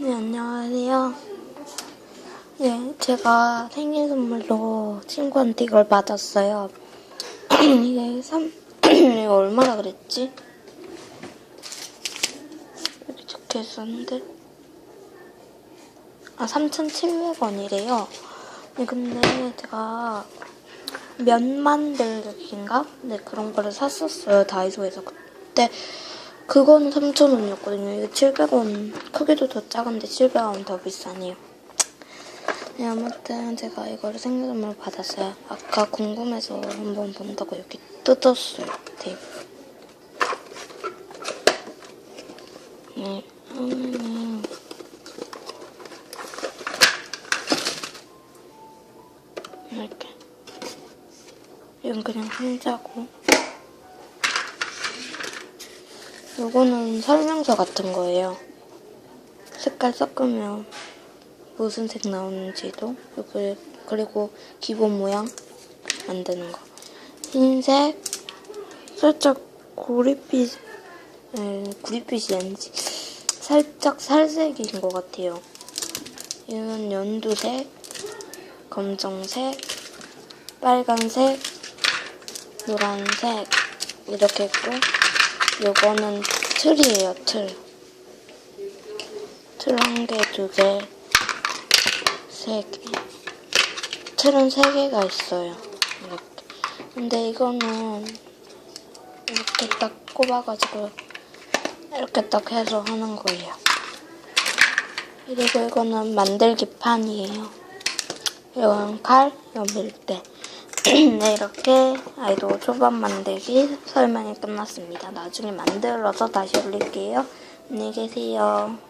네, 안녕하세요. 네, 제가 생일 선물로 친구한테 이걸 받았어요. 이게 3, 이게 얼마나 그랬지? 여기 적혀 있었는데. 아, 3,700원이래요. 네, 근데 제가 면 만들기인가? 네, 그런 거를 샀었어요. 다이소에서. 그때 그거는 3,000원이었거든요. 이게 700원. 크기도 더 작은데 700원 더 비싸네요. 네, 아무튼 제가 이거를 생일 선물로 받았어요. 아까 궁금해서 한번 본다고 이렇게 뜯었어요. 테이프. 네, 하면은 이렇게. 이건 그냥 한자고. 요거는 설명서 같은 거예요. 색깔 섞으면 무슨 색 나오는지도 그리고 기본 모양 만드는 거. 흰색 살짝 구릿빛 에, 구릿빛이 아니지 살짝 살색인 것 같아요. 이건 연두색, 검정색, 빨간색, 노란색 이렇게 있고 요거는 틀이에요 틀. 틀 한 개, 두 개, 세 개. 틀은 세 개가 있어요. 이렇게. 근데 이거는 이렇게 딱 꼽아가지고 이렇게 딱 해서 하는 거예요. 그리고 이거는 만들기 판이에요. 이건 칼, 이건 밀대. 네, 이렇게 아이돌 초밥 만들기 설명이 끝났습니다. 나중에 만들어서 다시 올릴게요. 안녕히 계세요.